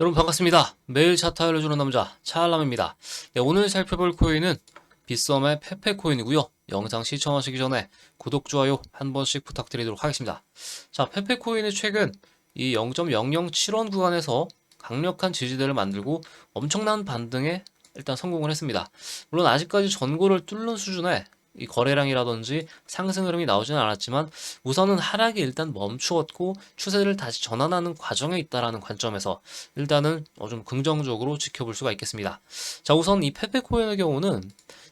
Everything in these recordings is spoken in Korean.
여러분 반갑습니다. 매일 차트 알려주는 남자 차알람입니다. 네, 오늘 살펴볼 코인은 빗썸의 페페 코인이고요. 영상 시청하시기 전에 구독, 좋아요 한 번씩 부탁드리도록 하겠습니다. 자, 페페 코인이 최근 이 0.007원 구간에서 강력한 지지대를 만들고 엄청난 반등에 일단 성공을 했습니다. 물론 아직까지 전고를 뚫는 수준의 이 거래량이라든지 상승 흐름이 나오지는 않았지만 우선은 하락이 일단 멈추었고 추세를 다시 전환하는 과정에 있다라는 관점에서 일단은 어, 좀 긍정적으로 지켜볼 수가 있겠습니다. 자, 우선 이 페페코인의 경우는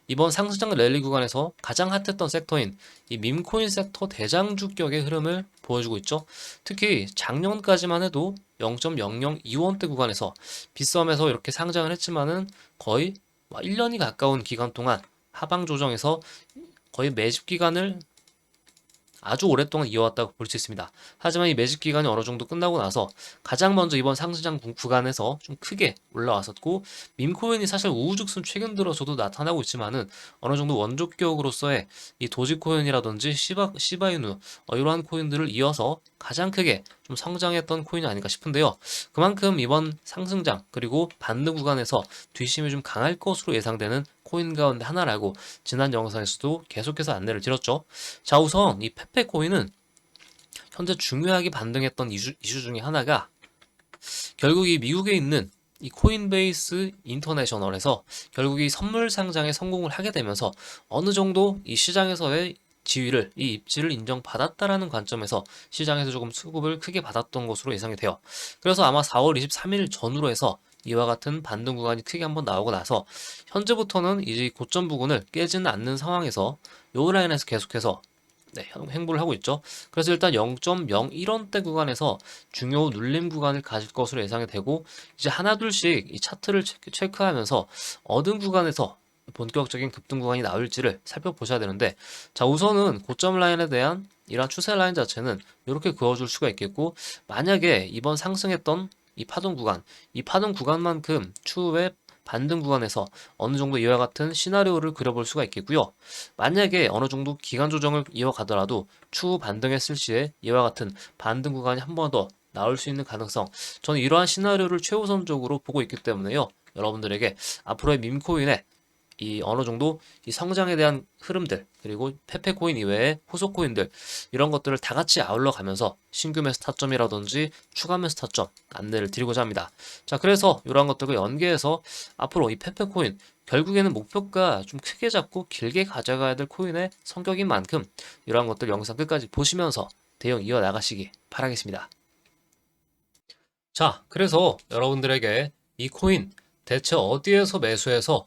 이번 상승장 랠리 구간에서 가장 핫했던 섹터인 이 밈코인 섹터 대장주격의 흐름을 보여주고 있죠. 특히 작년까지만 해도 0.002원대 구간에서 빗썸에서 이렇게 상장을 했지만은 거의 1년이 가까운 기간 동안 하방 조정에서 거의 매집 기간을 아주 오랫동안 이어왔다고 볼 수 있습니다. 하지만 이 매집 기간이 어느 정도 끝나고 나서 가장 먼저 이번 상승장 구- 구간에서 좀 크게 올라왔었고 밈코인이 사실 우후죽순 최근 들어서도 나타나고 있지만은 어느 정도 원조 격으로서의 이 도지코인이라든지 시바 시바이누 어, 이러한 코인들을 이어서 가장 크게 좀 성장했던 코인이 아닌가 싶은데요. 그만큼 이번 상승장 그리고 반등 구간에서 뒷심이 좀 강할 것으로 예상되는 코인 가운데 하나라고 지난 영상에서도 계속해서 안내를 드렸죠. 자, 우선 이 페페 코인은 현재 중요하게 반등했던 이슈, 이슈 중에 하나가 결국 이 미국에 있는 이 코인베이스 인터내셔널에서 결국 이 선물 상장에 성공을 하게 되면서 어느 정도 이 시장에서의 지위를 이 입지를 인정받았다라는 관점에서 시장에서 조금 수급을 크게 받았던 것으로 예상이 돼요. 그래서 아마 4월 23일 전후로 해서 이와 같은 반등 구간이 크게 한번 나오고 나서 현재부터는 이제 이 고점 부근을 깨지는 않는 상황에서 요 라인에서 계속해서 네, 행- 행보를 하고 있죠. 그래서 일단 0.01원대 구간에서 중요 눌림 구간을 가질 것으로 예상이 되고 이제 하나 둘씩 이 차트를 체크, 체크 하면서 얻은 구간에서 본격적인 급등 구간이 나올지를 살펴보셔야 되는데 자 우선은 고점 라인에 대한 이러한 추세 라인 자체는 이렇게 그어줄 수가 있겠고 만약에 이번 상승했던 이 파동 구간 이 파동 구간만큼 추후에 반등 구간에서 어느 정도 이와 같은 시나리오를 그려볼 수가 있겠고요. 만약에 어느 정도 기간 조정을 이어가더라도 추후 반등했을 시에 이와 같은 반등 구간이 한 번 더 나올 수 있는 가능성 저는 이러한 시나리오를 최우선적으로 보고 있기 때문에요. 여러분들에게 앞으로의 밈코인의 이 어느 정도 이 성장에 대한 흐름들 그리고 페페 코인 이외의 후속 코인들 이런 것들을 다 같이 아울러 가면서 신규 매수 타점이라든지 추가 매수 타점 안내를 드리고자 합니다. 자 그래서 이러한 것들과 연계해서 앞으로 이 페페 코인 결국에는 목표가 좀 크게 잡고 길게 가져가야 될 코인의 성격인 만큼 이러한 것들 영상 끝까지 보시면서 대응 이어 나가시기 바라겠습니다. 자 그래서 여러분들에게 이 코인 대체 어디에서 매수해서